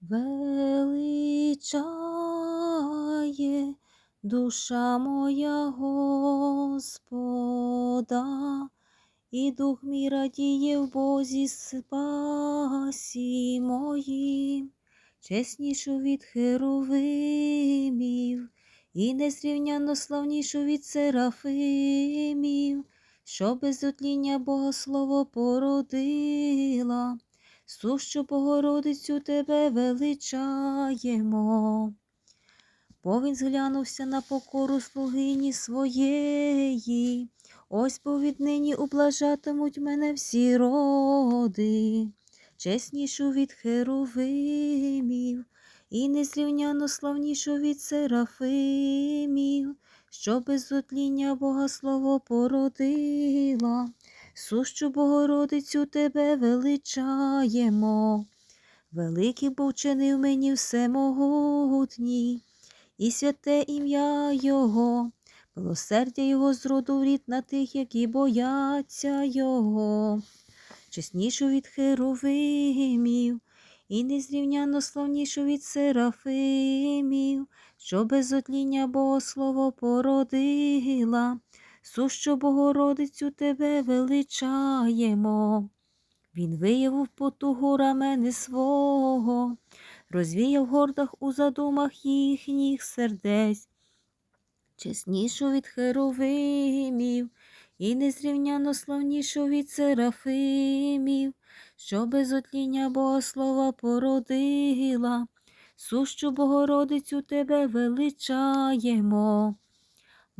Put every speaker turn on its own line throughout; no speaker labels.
величає душа моя Господа, і дух мій радіє в Бозі спасі моїм, чеснішу від херовимів, і незрівняно славнішу від серафимів, що без отління Богослово породила. Сущу Богородицю тебе величаємо. Бо він зглянувся на покору слугині своєї, ось бо віднині ублажатимуть мене всі роди, чеснішу від херовимів, і незрівняно славнішу від серафимів, що без отління Бога слово породила. Сущу Богородицю тебе величаємо. Великий був чинив мені всемогутній, і святе ім'я Його, милосердя Його з роду в рід на тих, які бояться Його, чеснішу від херовимів, і незрівняно славнішу від серафимів, що без отління Богослово породила. Сущу Богородицю тебе величаємо. Він виявив потугу рамени свого, розвіяв гордах у задумах їхніх сердець, чеснішу від херовимів, і незрівняно славнішу від серафимів, що без отління Богослова породила. Сущу Богородицю тебе величаємо.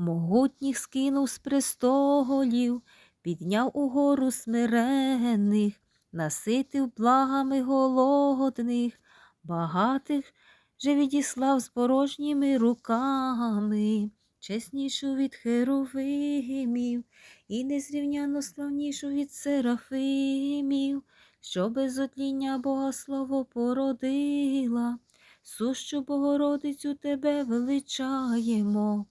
Могутніх скинув з престолів, підняв угору смиренних, наситив благами голодних, багатих же відіслав з порожніми руками, чеснішу від херовимів і незрівняно славнішу від серафимів, що без отління Богослово породила, сущу Богородицю тебе величаємо.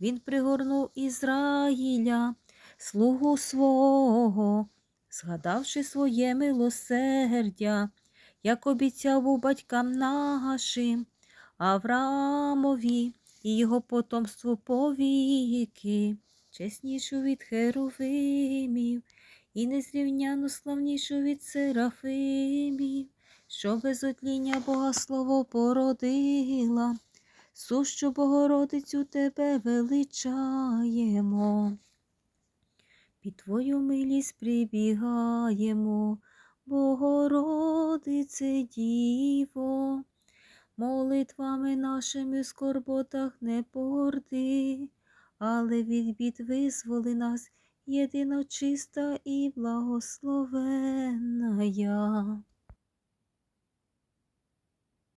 Він пригорнув Ізраїля, слугу свого, згадавши своє милосердя, як обіцяв у батькам нашим, Авраамові і його потомству повіки, чеснішу від херовимів і незрівняно славнішу від серафимів, що без отління Бога слово породила. Сущу Богородицю тебе величаємо. Під твою милість прибігаємо, Богородице Діво, молитвами нашими в скорботах не погорди, але від бід визволи нас єдино чиста і благословенна.